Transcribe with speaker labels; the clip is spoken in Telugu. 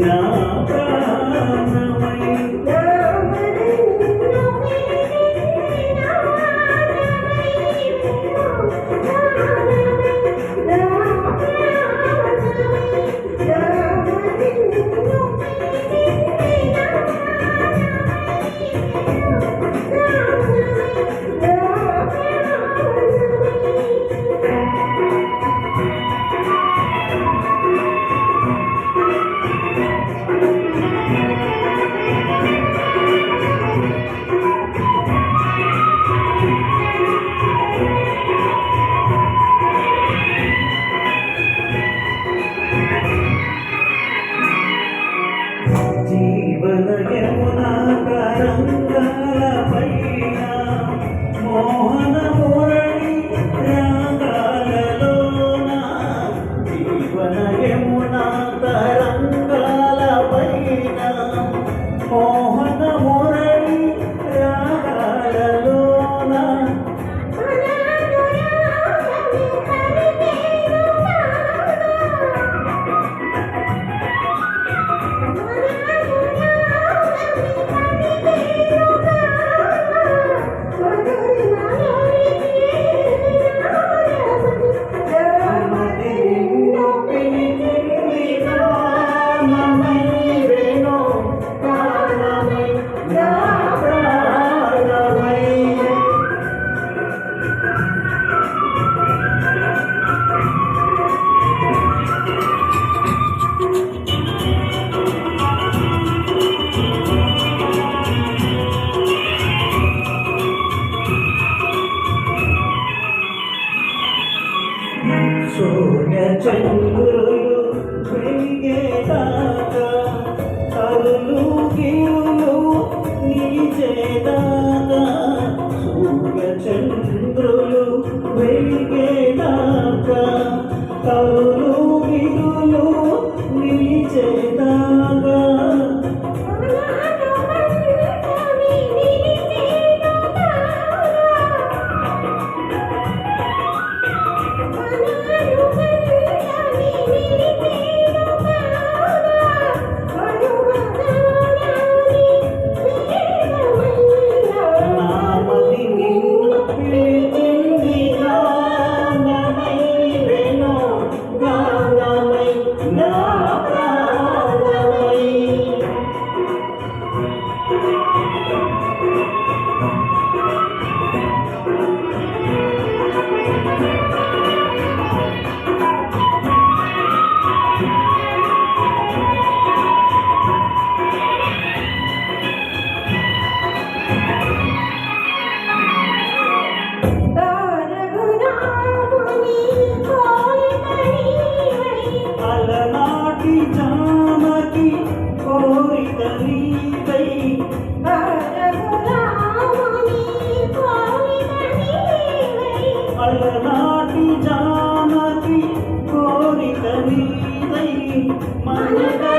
Speaker 1: నా more. ఒలిగేదాకా కరులు గిరులు నీచేదాకా సూర్య చంద్రులు వెలిగే No. baik manakah